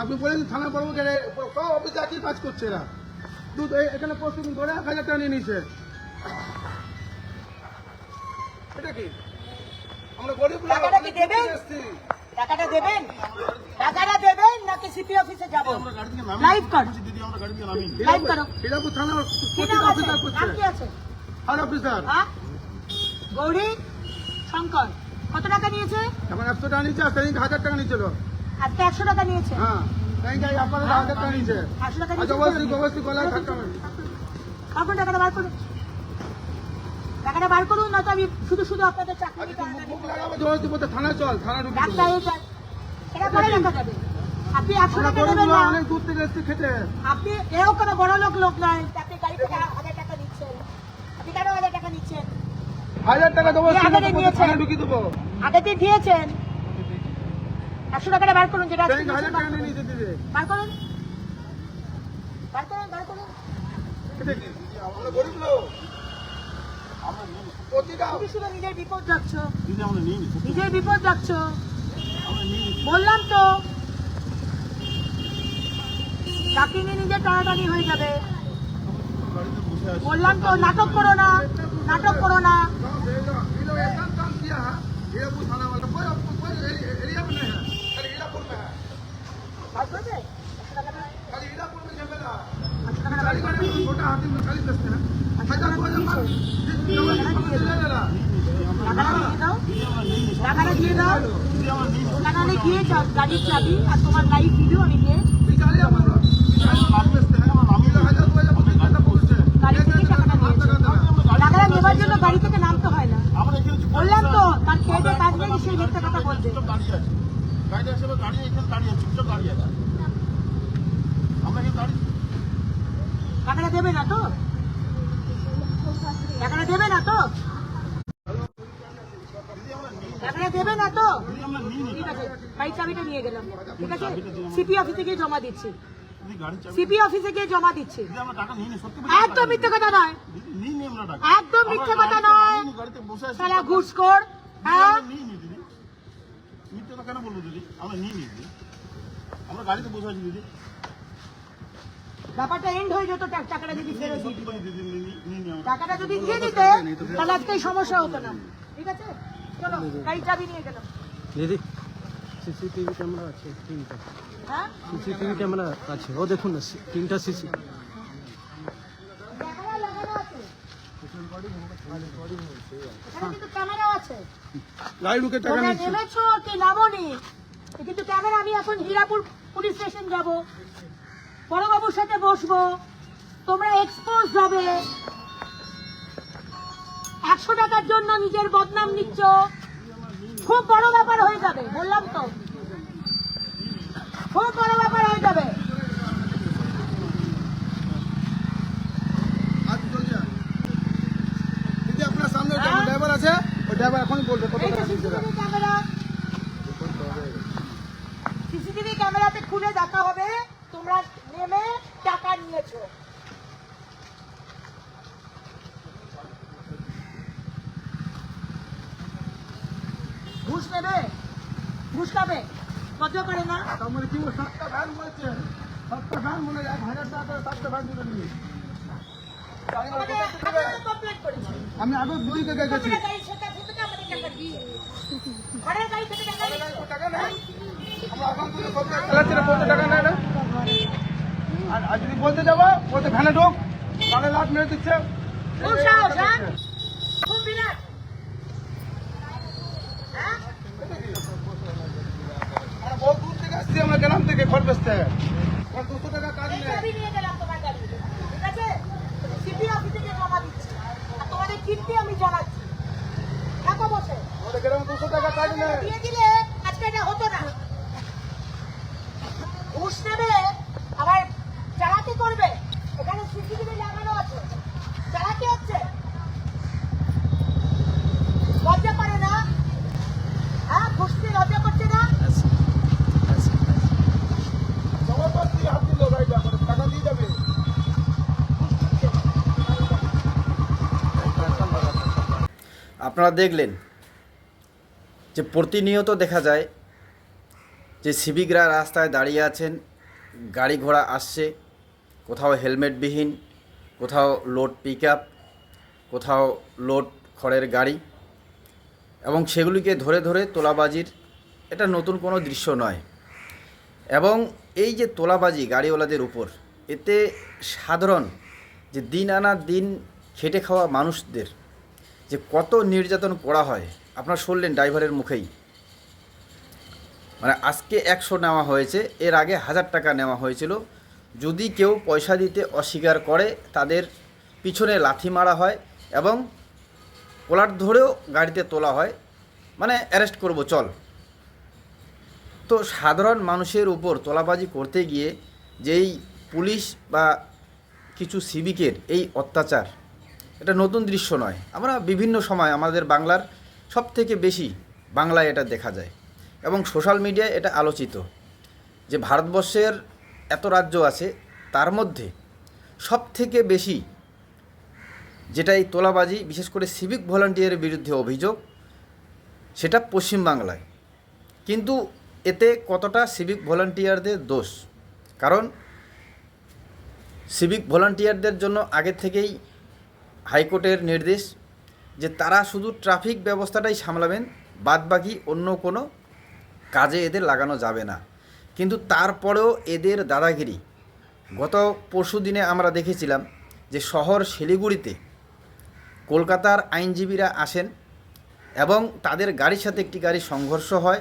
আপনি বলেন থানা কেন সব অফিসে একই কাজ করছে এরা। দুধ এখানে প্রস্তুতি ধরে এক হাজার টাকা নিয়ে নিছে এটা কি? আমরা গরিব টাকাটা কি দেবেন? দূর থেকে এসেছি। টাকাটা দেবেন? টাকাটা দেবেন নাকি সিপি অফিসে যাব? লাইভ কর। দিদি আমরা গাড়ি থেকে নামি লাইভ করো। হীরাপুর থানা আছে? অফিসার করছে। কি আছে? আর অফিসার হ্যাঁ? গৌরী শঙ্কর। কত টাকা নিয়েছে? এখন একশো টাকা নিচ্ছে আর সেদিন হাজার টাকা নিচ্ছিল আজকে একশো টাকা নিয়েছে? হ্যাঁ ব্যাংকে আপনার হাজার টাকা নিচ্ছে একশো টাকা নিয়েছে অবশ্যই অবশ্যই গলায় থাকতে হবে এখন টাকাটা বার করুন? টাকাটা বার করুন নয়তো আমি শুধু শুধু আপনাদের চাকরি আচ্ছা জোর বলতে থানায় চল থানা ঢুকে এটা পরে দেখা যাবে। আপনি একশো টাকা দেবেন না। অনেক দূর থেকে এসেছি খেতে। আপনি এও কোনো বড় লোক লোক নয়। আপনি গাড়ি থেকে হাজার টাকা নিচ্ছেন। আপনি কেন হাজার টাকা নিচ্ছেন? হাজার টাকা দেবো এই আগে সেটা দিয়েছেন। থানায় ঢুকিয়ে দেবো। আগে দিয়ে দিয়েছেন। একশো টাকাটা বার করুন যেটা হাজার টাকা নিয়ে করুন। বার করুন বার করুন বার করুন। আমরা গরিব লোক। প্রতিটা শুধু শুধু নিজের বিপদ যাচ্ছ। নিজের বিপদ যাচ্ছ। বললাম তো চাকরি নিয়ে নিজের টানাটানি হয়ে যাবে। বললাম তো নাটক করো না। নাটক করো না ये लोग ऐसा काम किया है हीरापुर थाना वाला कोई कोई एरि- एरिया में नहीं है खाली हीरापुर में है বার করবে একশো টাকাটা खाली हीरापुर में झमेला है একশো টাকাটা বার गाड़ी করবে गाड़ी छोटा हाथी में खाली बेचते हैं हजार दो हजार मार ले ले रहा টাকাটা দিয়ে দাও দিদি আমরা নিয়ে নিই টাকাটা দিয়ে দাও দিদি আমরা নিয়ে নিই দোকানে গিয়ে চা- গাড়ির চাবি আর তোমার লাইভ ভিডিও আমি নিয়ে তো? ঠিক আছে নিয়ে গেলাম। ঠিক আছে? সিপি অফিসে গিয়ে জমা দিচ্ছি। সিপি অফিসে গিয়ে জমা দিচ্ছি। একদম মিথ্যে কথা নয়। একদম মিথ্যে কথা নয়। হ্যাঁ? ব্যাপারটা এন্ড হয়ে যেত টাকাটা যদি টাকাটা যদি তাহলে আজকে সমস্যা হতো না। ঠিক আছে? চলো দিদি সিসিটিভি ক্যামেরা আছে তিনটা। হ্যাঁ? সিসিটিভি ক্যামেরা আছে। ও দেখুন না তিনটা সিসি নামনি? কিন্তু ক্যামেরা আমি এখন পুলিশ স্টেশন সাথে বসবো। তোমরা এক্সপোজ যাবে। একশো টাকার জন্য নিজের বদনাম নিচ্ছ? খুব বড় ব্যাপার হয়ে যাবে, বললাম তো। খুব বড় ব্যাপার হয়ে যাবে। ঘুষ নেবে ঘুষ খাবে লজ্জা করে না? তার মানে কি সাতটা ভ্যান বলছে? সাতটা ভ্যান বলে এক হাজার টাকা সাতটা ভ্যান তুলে নিয়ে। আমি আগে গেছি। তোমরা সব চালাচ্ছি না? বলতে আর যদি যাব বলতে ভ্যানে ঢোক লাট মেরে দিচ্ছে। গেলাম থেকে। ঘর বেসতে দুশো টাকা কাজ নেই। দুশো টাকা কাজ নেই। দিয়ে দিলে আজকে হতো না। ঘুষ নেবে আপনারা দেখলেন যে প্রতিনিয়ত দেখা যায় যে সিভিকরা রাস্তায় দাঁড়িয়ে আছেন, গাড়ি ঘোড়া আসছে, কোথাও হেলমেটবিহীন কোথাও লোড পিক আপ কোথাও লোড খড়ের গাড়ি এবং সেগুলিকে ধরে ধরে তোলাবাজির এটা নতুন কোনো দৃশ্য নয়। এবং এই যে তোলাবাজি গাড়িওয়ালাদের উপর, এতে সাধারণ যে দিন আনা দিন খেটে খাওয়া মানুষদের যে কত নির্যাতন করা হয়, আপনারা শুনলেন ড্রাইভারের মুখেই। মানে আজকে একশো নেওয়া হয়েছে, এর আগে হাজার টাকা নেওয়া হয়েছিল। যদি কেউ পয়সা দিতে অস্বীকার করে, তাদের পিছনে লাথি মারা হয় এবং কোলার ধরেও গাড়িতে তোলা হয় মানে অ্যারেস্ট করব, চল। তো সাধারণ মানুষের উপর তোলাবাজি করতে গিয়ে যেই পুলিশ বা কিছু সিভিকের এই অত্যাচার এটা নতুন দৃশ্য নয়। আমরা বিভিন্ন সময় আমাদের বাংলার সব থেকে বেশি বাংলায় এটা দেখা যায় এবং সোশ্যাল মিডিয়ায় এটা আলোচিত যে ভারতবর্ষের এত রাজ্য আছে, তার মধ্যে সব থেকে বেশি যেটা এই তোলাবাজি, বিশেষ করে সিভিক ভলান্টিয়ারের বিরুদ্ধে অভিযোগ, সেটা পশ্চিমবাংলায়। কিন্তু এতে কতটা সিভিক ভলান্টিয়ারদের দোষ? কারণ সিভিক ভলান্টিয়ারদের জন্য আগে থেকেই হাইকোর্টের নির্দেশ যে তারা শুধু ট্রাফিক ব্যবস্থাটাই সামলাবেন, বাদবাকি অন্য কোনো কাজে এদের লাগানো যাবে না। কিন্তু তারপরেও এদের দাদাগিরি। গত পরশু দিনে আমরা দেখেছিলাম যে শহর শিলিগুড়িতে কলকাতার আইনজীবীরা আসেন এবং তাদের গাড়ির সাথে একটি গাড়ি সংঘর্ষ হয়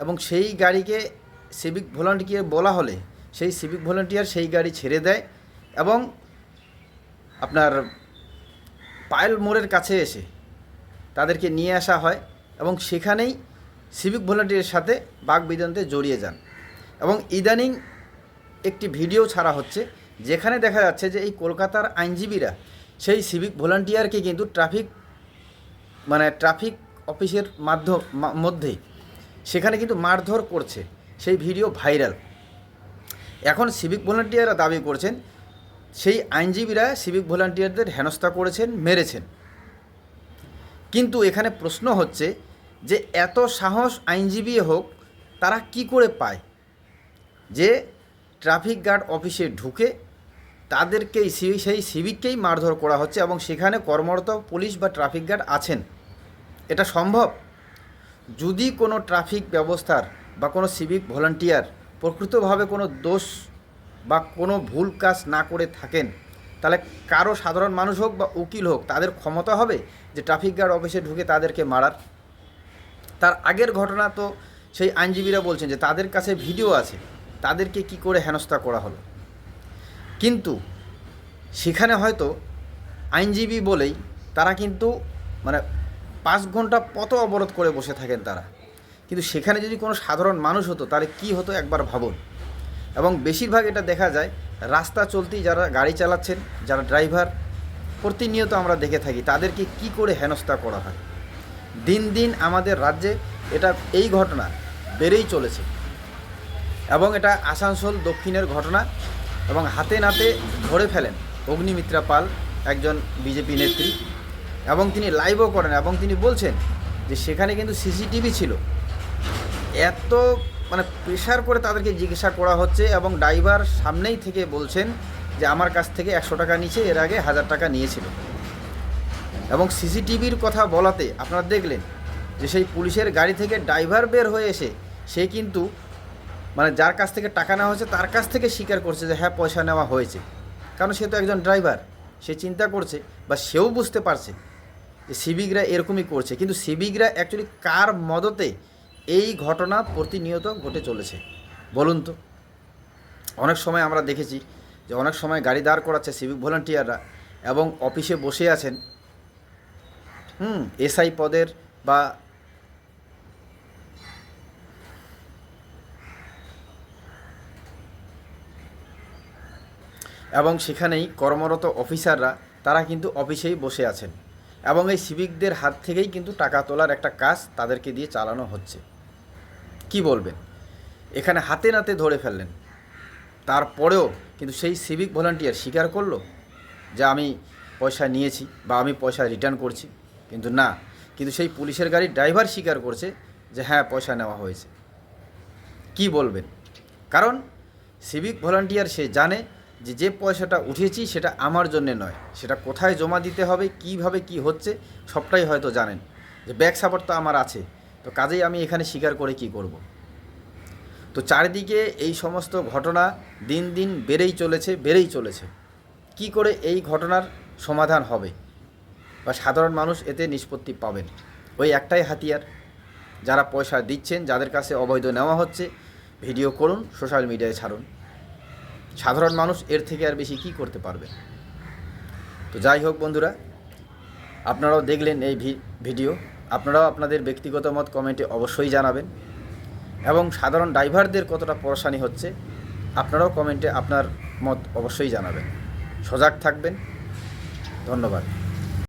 এবং সেই গাড়িকে সিভিক ভলান্টিয়ার বলা হলে সেই সিভিক ভলান্টিয়ার সেই গাড়ি ছেড়ে দেয় এবং আপনার পায়েল মোড়ের কাছে এসে তাদেরকে নিয়ে আসা হয় এবং সেখানেই সিভিক ভলান্টিয়ারের সাথে বাগবিদন্তে জড়িয়ে যান এবং ইদানিং একটি ভিডিও ছাড়া হচ্ছে যেখানে দেখা যাচ্ছে যে এই কলকাতার আইনজীবীরা সেই সিভিক ভলান্টিয়ারকে কিন্তু ট্রাফিক মানে ট্রাফিক অফিসের মাধ্যম মা- মধ্যে সেখানে কিন্তু মারধর করছে। সেই ভিডিও ভাইরাল এখন সিভিক ভলান্টিয়াররা দাবি করছেন সেই আইনজীবীরা সিভিক ভলান্টিয়ারদের হেনস্থা করেছেন, মেরেছেন। কিন্তু এখানে প্রশ্ন হচ্ছে যে, এত সাহস আইনজীবী হোক, তারা কি করে পায়? যে ট্রাফিক গার্ড অফিসে ঢুকে তাদেরকেই, সেই সিভিককেই মারধর করা হচ্ছে এবং সেখানে কর্মরত পুলিশ বা ট্রাফিক গার্ড আছেন। এটা সম্ভব? যদি কোনো ট্রাফিক ব্যবস্থার বা কোনো সিভিক ভলান্টিয়ার প্রকৃতভাবে কোনো দোষ বা কোনো ভুল কাজ না করে থাকেন, তাহলে কারও সাধারণ মানুষ হোক বা উকিল হোক, তাদের ক্ষমতা হবে যে ট্রাফিক গার্ড অফিসে ঢুকে তাদেরকে মারার। তার আগের ঘটনা তো সেই আইনজীবীরা বলছেন যে তাদের কাছে ভিডিও আছে, তাদেরকে কি করে হেনস্থা করা হলো? কিন্তু সেখানে হয়তো আইনজীবী বলেই তারা কিন্তু মানে পাঁচ ঘণ্টা পথ অবরোধ করে বসে থাকেন তারা। কিন্তু সেখানে যদি কোনো সাধারণ মানুষ হতো, তাহলে কি হতো একবার ভাবুন? এবং বেশিরভাগ এটা দেখা যায় রাস্তা চলতেই যারা গাড়ি চালাচ্ছেন, যারা ড্রাইভার, প্রতিনিয়ত আমরা দেখে থাকি তাদেরকে কি করে হেনস্থা করা হয়। দিন দিন আমাদের রাজ্যে এটা, এই ঘটনা বেড়েই চলেছে। এবং এটা আসানসোল দক্ষিণের ঘটনা এবং হাতে নাতে ধরে ফেলেন অগ্নিমিত্রা পাল, একজন বিজেপি নেত্রী। এবং তিনি লাইভও করেন এবং তিনি বলছেন যে সেখানে কিন্তু সিসিটিভি ছিল। এত মানে প্রেশার করে তাদেরকে জিজ্ঞাসা করা হচ্ছে এবং ড্রাইভার সামনেই থেকে বলছেন যে আমার কাছ থেকে একশো টাকা নিচে এর আগে হাজার টাকা নিয়েছিল। এবং সিসিটিভির কথা বলাতে আপনারা দেখলেন যে সেই পুলিশের গাড়ি থেকে ড্রাইভার বের হয়ে এসে সে কিন্তু মানে যার কাছ থেকে টাকা নেওয়া হয়েছে, তার কাছ থেকে স্বীকার করছে যে হ্যাঁ পয়সা নেওয়া হয়েছে। কারণ সে তো একজন ড্রাইভার সে চিন্তা করছে বা সেও বুঝতে পারছে যে সিভিকরা এরকমই করছে। কিন্তু সিভিকরা অ্যাকচুয়ালি কার মদতে এই ঘটনা প্রতিনিয়ত ঘটে চলেছে। বলুন তো। অনেক সময় আমরা দেখেছি যে অনেক সময় গাড়ি দাঁড় করাচ্ছে সিভিক ভলান্টিয়াররা এবং অফিসে বসে আছেন, হুম, এসআই পদের বা এবং সেখানেই কর্মরত অফিসাররা, তারা কিন্তু অফিসেই বসে আছেন। এবং এই সিভিকদের হাত থেকেই কিন্তু টাকা তোলার একটা কাজ তাদেরকে দিয়ে চালানো হচ্ছে। কি বলবেন? এখানে হাতে নাতে ধরে ফেললেন। তারপরেও কিন্তু সেই সিভিক ভলান্টিয়ার স্বীকার করল যে আমি পয়সা নিয়েছি বা আমি পয়সা রিটার্ন করছি। কিন্তু না, কিন্তু সেই পুলিশের গাড়ির ড্রাইভার স্বীকার করছে যে হ্যাঁ পয়সা নেওয়া হয়েছে। কি বলবেন? কারণ সিভিক ভলান্টিয়ার সে জানে যে যে পয়সাটা উঠেছি সেটা আমার জন্য নয়। সেটা কোথায় জমা দিতে হবে, কীভাবে কি হচ্ছে, সবটাই হয়তো জানেন। যে ব্যাক সাপোর্ট তো আমার আছে। তো কাজেই আমি এখানে স্বীকার করে কি করব। তো চারিদিকে এই সমস্ত ঘটনা দিন দিন বেড়েই চলেছে বেড়েই চলেছে। কি করে এই ঘটনার সমাধান হবে? বা সাধারণ মানুষ এতে নিষ্পত্তি পাবেন। ওই একটাই হাতিয়ার। যারা পয়সা দিচ্ছেন, যাদের কাছে অবৈধ নেওয়া হচ্ছে, ভিডিও করুন, সোশ্যাল মিডিয়ায় ছাড়ুন। সাধারণ মানুষ এর থেকে আর বেশি কি করতে পারবে? তো যাই হোক বন্ধুরা, আপনারাও দেখলেন এই ভিডিও। আপনারাও আপনাদের ব্যক্তিগত মত কমেন্টে অবশ্যই জানাবেন। এবং সাধারণ ড্রাইভারদের কতটা পরেশানি হচ্ছে, আপনারাও কমেন্টে আপনার মত অবশ্যই জানাবেন। সজাগ থাকবেন। ধন্যবাদ।